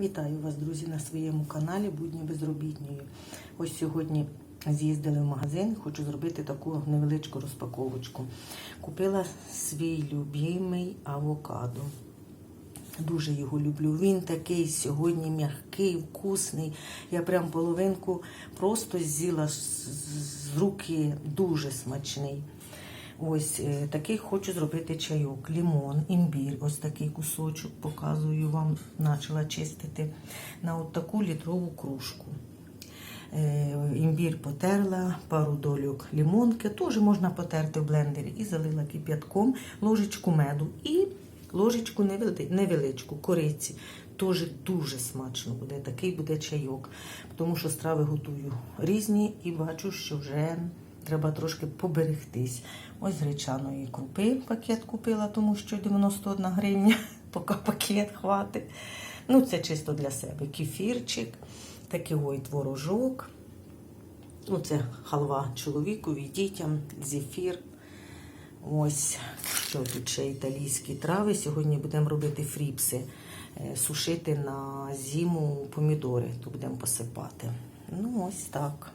Вітаю вас, друзі, на своєму каналі Будні безробітньої. Ось сьогодні з'їздили в магазин, хочу зробити таку невеличку розпаковочку. Купила свій любимий авокадо. Дуже його люблю. Він такий сьогодні м'який, вкусний. Я прям половинку просто з'їла з, руки, дуже смачний. Ось е, такий хочу зробити чайок, лімон, імбір. Ось такий кусочок показую вам, почала чистити на от таку літрову кружку. Е, Імбір потерла, пару дольок лімонки, теж можна потерти в блендері і залила кип'ятком ложечку меду і ложечку невеличку кориці. Теж дуже смачно буде. Такий буде чайок, тому що страви готую різні і бачу, що вже треба трошки поберегтись. Ось гречаної крупи пакет купила, тому що 91 гривня, поки пакет хватить. Ну, це чисто для себе. Кефірчик, такий ой творожок. Ну, це халва чоловікові, дітям, зефір. Ось що тут ще італійські трави. Сьогодні будемо робити фріпси, е, сушити на зиму помідори, то будемо посипати. Ну, ось так.